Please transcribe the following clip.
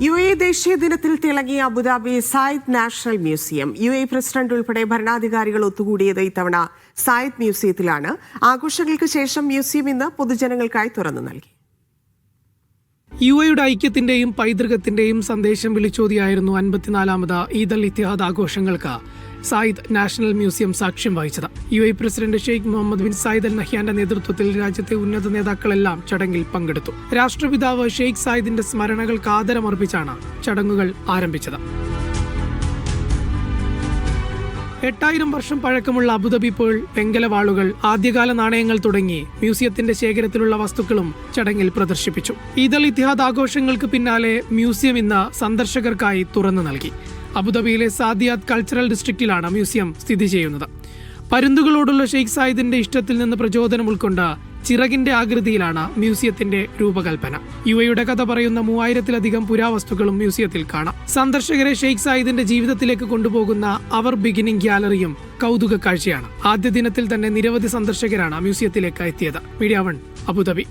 U A ദേശീയ ദിനത്തിൽ തിളങ്ങിയ Abu Dhabi Zayed national museum. U A president ഉൾപ്പെടെ ഭരണാധികാരികൾ ഒത്തുകൂടിയത് ഇത്തവണ സായിദ് മ്യൂസിയത്തിലാണ്. ആഘോഷങ്ങൾക്ക് ശേഷം മ്യൂസിയം ഇന്ന് പൊതുജനങ്ങൾക്കായി തുറന്നു നൽകി. യു എയുടെ ഐക്യത്തിന്റെയും പൈതൃകത്തിന്റെയും സന്ദേശം വിളിച്ചോതിയായിരുന്നു അൻപത്തിനാലാമത് ഈദ് അൽ ഇത്തിഹാദ് ആഘോഷങ്ങൾക്ക് സായിദ് നാഷണൽ മ്യൂസിയം സാക്ഷ്യം വഹിച്ചത്. U A president Sheikh Mohammed bin Zayed Al നഹ്യാന്റെ നേതൃത്വത്തിൽ രാജ്യത്തെ ഉന്നത നേതാക്കളെല്ലാം ചടങ്ങിൽ പങ്കെടുത്തു. രാഷ്ട്രപിതാവ് ഷെയ്ഖ് സായിദിന്റെ സ്മരണകൾക്ക് ആദരമർപ്പിച്ചാണ് ചടങ്ങുകൾ ആരംഭിച്ചത്. എട്ടായിരം വർഷം പഴക്കമുള്ള അബുദാബി പേൾ വെങ്കലവാളുകൾ ആദ്യകാല നാണയങ്ങൾ തുടങ്ങി മ്യൂസിയത്തിന്റെ ശേഖരത്തിലുള്ള വസ്തുക്കളും ചടങ്ങിൽ പ്രദർശിപ്പിച്ചു. ഈദൽ ഇത്തിഹാദ് ആഘോഷങ്ങൾക്ക് പിന്നാലെ മ്യൂസിയം ഇന്ന് സന്ദർശകർക്കായി തുറന്നു നൽകി. അബുദാബിയിലെ സാദിയാദ് കൾച്ചറൽ ഡിസ്ട്രിക്റ്റിലാണ് മ്യൂസിയം സ്ഥിതി ചെയ്യുന്നത്. പരുന്തുകളോടുള്ള ഷെയ്ഖ് സായിദിന്റെ ഇഷ്ടത്തിൽ നിന്ന് പ്രചോദനം ഉൾക്കൊണ്ട് ചിറകിന്റെ ആകൃതിയിലാണ് മ്യൂസിയത്തിന്റെ രൂപകൽപ്പന. യു എയുടെ കഥ പറയുന്ന മൂവായിരത്തിലധികം പുരാവസ്തുക്കളും മ്യൂസിയത്തിൽ കാണാം. സന്ദർശകരെ ഷെയ്ഖ് സായിദിന്റെ ജീവിതത്തിലേക്ക് കൊണ്ടുപോകുന്ന അവർ ബിഗിനിങ് ഗ്യാലറിയും കൗതുക കാഴ്ചയാണ്. ആദ്യ ദിനത്തിൽ തന്നെ നിരവധി സന്ദർശകരാണ് മ്യൂസിയത്തിലേക്ക് എത്തിയത്. Media one Abu Dhabi.